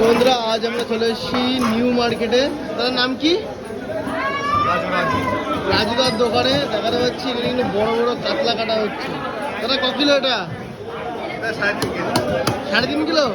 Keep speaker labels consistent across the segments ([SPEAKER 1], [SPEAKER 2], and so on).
[SPEAKER 1] বন্ধুরা আজ আমরা চলে এসেছি নিউ মার্কেটে তার নাম কি? রাজুদার দোকানে দেখাতে পাচ্ছি এখানে কিন্তু বড় বড় কাতলা কাটা হচ্ছে। দাদা ক কিলো এটা? সাড়ে তিন কিলো?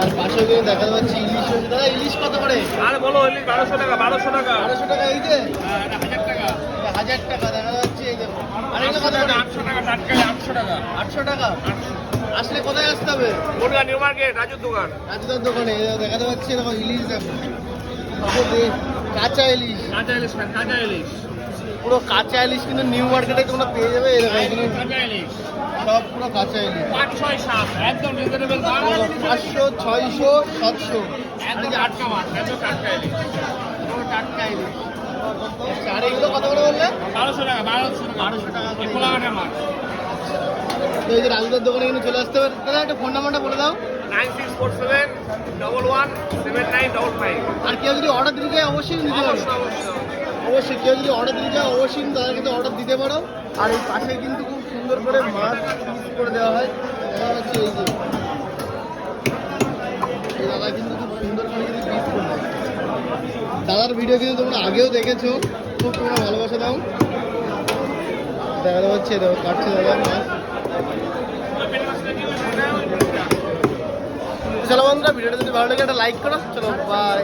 [SPEAKER 1] তার পাশেও কিন্তু দেখাতে পাচ্ছি ইলিশ দাদা ইলিশ কত করে?
[SPEAKER 2] আর বলো ইলিশ বারোশো টাকা বারোশো টাকা।
[SPEAKER 1] বারোশো টাকা এই যে?
[SPEAKER 2] হাজার টাকা।
[SPEAKER 1] হাজার টাকা দেখা যাচ্ছে এই দেখো আর এগুলো
[SPEAKER 2] আটশো
[SPEAKER 1] কত
[SPEAKER 2] টাকা
[SPEAKER 1] করে?
[SPEAKER 2] আটশো টাকা আটশো টাকা।
[SPEAKER 1] আটশো টাকা? আসলে কোথায় আসতে হবে?
[SPEAKER 2] কোনটা নিউ মার্কেট রাজুর দোকান।
[SPEAKER 1] রাজুদার দোকানে দেখো পাচ্ছি এরকম ইলিশ দেখো। কাঁচা ইলিশ।
[SPEAKER 2] কাঁচা ইলিশ কাঁচা ইলিশ।
[SPEAKER 1] পুরো কাঁচা ইলিশ কিন্তু নিউ মার্কেটে তোমরা পেয়ে যাবে এরকম
[SPEAKER 2] ইলিশ।
[SPEAKER 1] সব পুরো কাঁচা ইলিশ। পাঁচশো ছয়শো সাতশো। আর এগুলো কত করে বললে?
[SPEAKER 2] বারোশো টাকা বারোশো টাকা।
[SPEAKER 1] বারোশো টাকা
[SPEAKER 2] মাছ।
[SPEAKER 1] তো এই যে রাজুদার দোকানে কিন্তু চলে আসতে পারে। দাদা একটা ফোন নাম্বারটা বলে দাও।
[SPEAKER 2] Nine six four seven double one seven nine double five
[SPEAKER 1] আর কেউ যদি অর্ডার দিতে অবশ্যই নিতে পারবে।
[SPEAKER 2] অবশ্যই অবশ্যই।
[SPEAKER 1] অবশ্যই কেউ যদি অর্ডার দিতে চায় অবশ্যই তাদের কিন্তু অর্ডার দিতে পারো। আর এই পাশে কিন্তু খুব সুন্দর করে মাছ পিস করে দেওয়া হয়। দেখা যাচ্ছে এই যে দাদা কিন্তু খুব সুন্দর করে কিন্তু পিস করে দাদার ভিডিও কিন্তু তোমরা আগেও দেখেছ। খুব তোমরা ভালোবাসা দাও। দেখা যাচ্ছে দেখো কাটছে দাদা মাছ। চলো বন্ধুরা ভিডিওটা যদি ভালো লাগে, একটা লাইক করো। চলো বাই